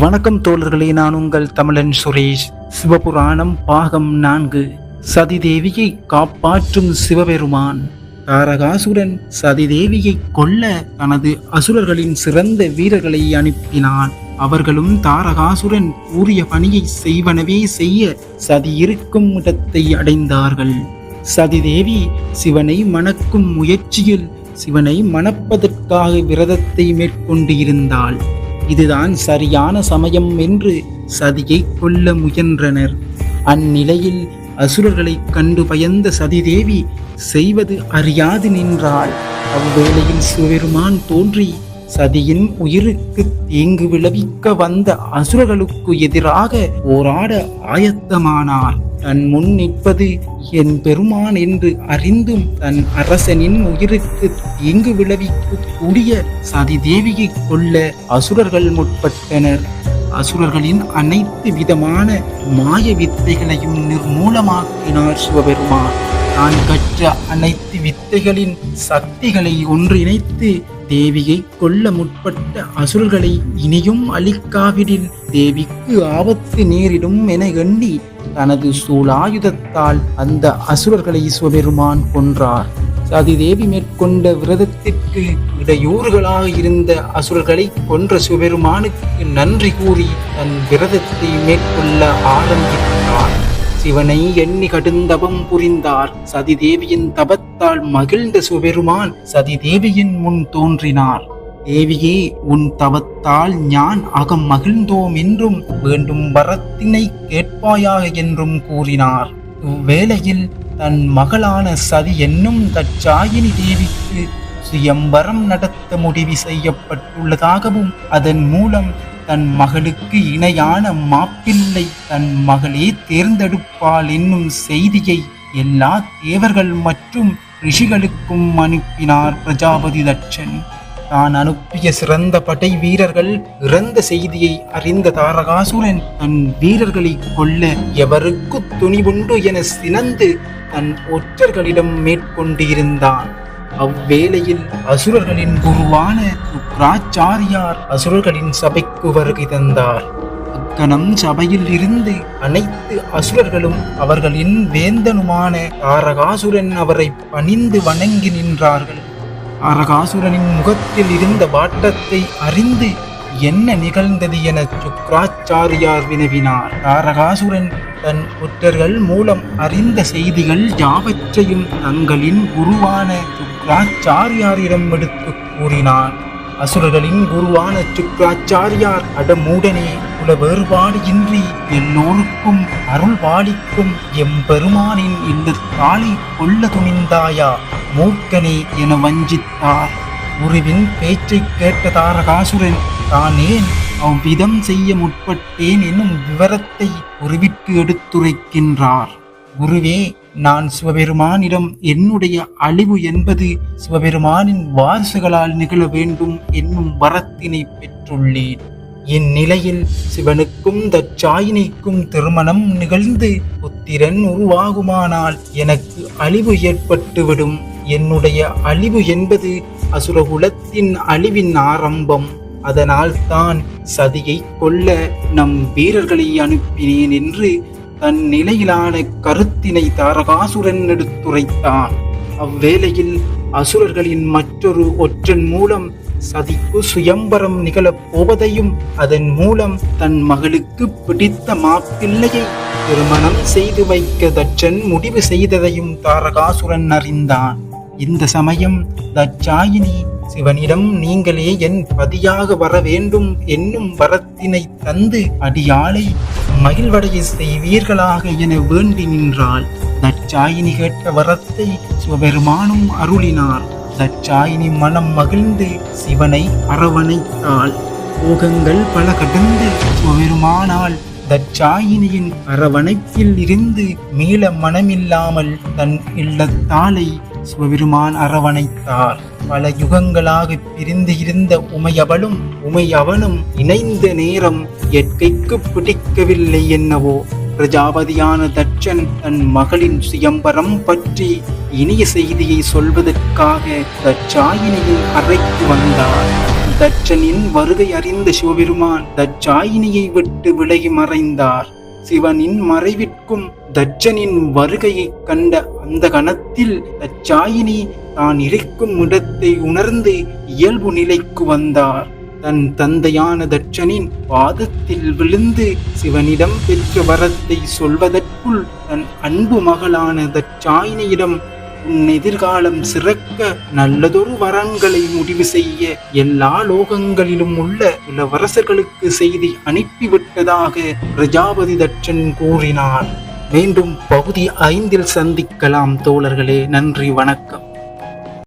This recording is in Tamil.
வணக்கம் தோழர்களே நான் உங்கள் தமிழன் சுரேஷ். சிவபுராணம் பாகம் நான்கு. சதிதேவியை காப்பாற்றும் சிவபெருமான். தாரகாசுரன் சதிதேவியை கொல்ல தனது அசுரர்களின் சிறந்த வீரர்களை அனுப்பினான். அவர்களும் தாரகாசுரன் கூறிய பணியை செய்வனவே செய்ய சதி இருக்கும் இடத்தை அடைந்தார்கள். சதிதேவி சிவனை மணக்கும் முயற்சியில் சிவனை மணப்பதற்காக விரதத்தை மேற்கொண்டு இருந்தாள். இதுதான் சரியான சமயம் என்று சதியை கொல்ல முயன்றனர். அந்நிலையில் அசுரர்களைக் கண்டு பயந்த சதிதேவி செய்வது அறியாது நின்றாள். அவ்வேளையில் சிவபெருமான் தோன்றி சதியின் உயிருக்கு தீங்கு விளைவிக்க வந்த அசுரர்களுக்கு எதிராக போராட ஆயத்தமானார். தன் முன் நிற்பது என் பெருமான் என்று அறிந்தும் தன் அரசனின் உயிருக்கு தீங்கு விளைவிக்கக்கூடிய சதி தேவியை கொல்ல அசுரர்கள் முற்பட்டனர். அசுரர்களின் அனைத்து விதமான மாய வித்தைகளையும் நிர்மூலமாக்கினார் சிவபெருமான். தான் கற்ற அனைத்து வித்தைகளின் சக்திகளை ஒன்றிணைத்து தேவியை கொல்ல முற்பட்ட அசுரர்களை இனியும் அழிக்காவிடில் தேவிக்கு ஆபத்து நேரிடும் என எண்ணி தனது சூலாயுதத்தால் அந்த அசுரர்களை சிவபெருமான் கொன்றார். சதிதேவி மேற்கொண்ட விரதத்திற்கு இடையூறுகளாக இருந்த அசுரர்களை கொன்ற சிவபெருமானுக்கு நன்றி கூறி தன் விரதத்தை மேற்கொள்ள ஆரம்பித்தார். சிவனை எண்ணி கடுந்தபம் புரிந்தார். சதிதேவியின் தபத்தால் மகிழ்ந்த சுபெருமான் சதிதேவியின் முன் தோன்றினார். தேவியே உன் தவத்தால் ஞான் அகம் மகிழ்ந்தோம் என்றும் வேண்டும் வரத்தினை கேட்பாயாக என்றும் கூறினார். இவ்வேளையில் தன் மகளான சதி என்னும் தச்சாயினி தேவிக்கு சுயம்பரம் நடத்த முடிவு செய்யப்பட்டுள்ளதாகவும் அதன் மூலம் தன் மகளுக்கு இணையான மாப்பிள்ளை தன் மகளே தேர்ந்தெடுப்பாள் என்னும் செய்தியை எல்லா தேவர்கள் மற்றும் ரிஷிகளுக்கும் அனுப்பினார் பிரஜாபதி தட்சன். தான் அனுப்பிய சிறந்த படை வீரர்கள் இறந்த செய்தியை அறிந்த தாரகாசுரன் தன் வீரர்களை கொல்ல எவருக்கு துணிவுண்டு என சினந்து தன் ஒற்றர்களிடம் மேற்கொண்டிருந்தான். அவ்வேளையில் அசுரர்களின் குருவான சுக்ராச்சாரியார் அசுரர்களின் சபைக்கு வருகை தந்தார். அக்கணம் சபையில் இருந்து அனைத்து அசுரர்களும் அவர்களின் வேந்தனுமான தாரகாசுரன் அவரை பணிந்து வணங்கி நின்றார்கள். அரகாசுரனின் முகத்தில் இருந்த வாட்டத்தை அறிந்து என்ன நிகழ்ந்தது என சுக்ராச்சாரியார் வினவினார். தாரகாசுரன் தன் புற்றர்கள் மூலம் அறிந்த செய்திகள் யாவற்றையும் தங்களின் குருவான சுக்ராச்சாரியாரிடம் எடுத்து கூறினார். அசுரர்களின் குருவான சுக்ராச்சாரியார் அடமூடனே குல வேறுபாடு இன்றி எல்லோருக்கும் அருள் பாலிக்கும் எம்பெருமானின் இல்லத்தாளை கொல்ல துணிந்தாயா? மூக்கனே என வஞ்சித்தார். குருவின் பேச்சைக் கேட்ட தாரகாசுரன் தானேன் அவ்விதம் செய்ய முற்பட்டேன் என்னும் விவரத்தை உருவிட்டு எடுத்துரைக்கின்றார். குருவே நான் சிவபெருமானிடம் என்னுடைய அழிவு என்பது சிவபெருமானின் வாரிசுகளால் நிகழ வேண்டும் என்னும் வரத்தினை பெற்றுள்ளேன். இந்நிலையில் சிவனுக்கும் தச்சாயினிக்கும் திருமணம் நிகழ்ந்து புத்திரன் உருவாகுமானால் எனக்கு அழிவு ஏற்பட்டுவிடும். என்னுடைய அழிவு என்பது அசுரகுலத்தின் அழிவின் ஆரம்பம். அதனால் தான் சதியை கொல்ல நம் வீரர்களை அனுப்பினேன் என்று தன் நிலையிலான கருத்தினை தாரகாசுரன் எடுத்துரைத்தான். அவ்வேளையில் அசுரர்களின் மற்றொரு ஒற்றன் மூலம் சதிக்கு சுயம்பரம் நிகழப் போவதையும் அதன் மூலம் தன் மகளுக்கு பிடித்த மாப்பிள்ளையை திருமணம் செய்து வைக்க தட்சன் முடிவு செய்ததையும் தாரகாசுரன் அறிந்தான். இந்த சமயம் தச்சாயினி சிவனிடம் நீங்களே என் பதியாக வர வேண்டும் என்னும் வரத்தினை தந்து அடியாளை மகிழ்வடைய செய்வீர்களாக என வேண்டி நின்றாள். தச்சாயினி கேட்ட வரத்தை சிவபெருமானும் அருளினார். தச்சாயினி மனம் மகிழ்ந்து சிவனை அரவணைத்தாள். போகங்கள் பல கடந்து சிவபெருமானால் தச்சாயினியின் அரவணைப்பில் இருந்து மீள மனமில்லாமல் தன் இல்லத்தாலை சிவபெருமான் அரவணைத்தார். பல யுகங்களாக பிரிந்து இருந்த உமையவளும் உமையவனும் இணைந்த நேரம் இயற்கைக்கு பிடிக்கவில்லை என்னவோ? பிரஜாபதியான தட்சன் தன் மகளின் சுயம்பரம் பற்றி இனிய செய்தியை சொல்வதற்காக தச்சாயினியின் அறைக்கு வந்தார். தட்சனின் வருகை அறிந்த சிவபெருமான் தச்சாயினியை விட்டு விலகி மறைந்தார். சிவனின் மறைவிற்கும் தட்சனின் வருகையைக் கண்ட அந்த கணத்தில் தச்சாயினி தான் இருக்கும் இடத்தை உணர்ந்து இயல்பு நிலைக்கு வந்தார். தன் தந்தையான தட்சனின் பாதத்தில் விழுந்து சிவனிடம் பெற்ற வரத்தை சொல்வதற்குள் தன் அன்பு மகளான தச்சாயினியிடம் உன் எதிர்காலம் சிறக்க நல்லதொரு வரங்களை முடிவு செய்ய எல்லா லோகங்களிலும் உள்ள இளவரசர்களுக்கு செய்தி அனுப்பிவிட்டதாக பிரஜாபதி தட்சன் கூறினார். மீண்டும் பகுதி ஐந்தில் சந்திக்கலாம் தோழர்களே. நன்றி வணக்கம்.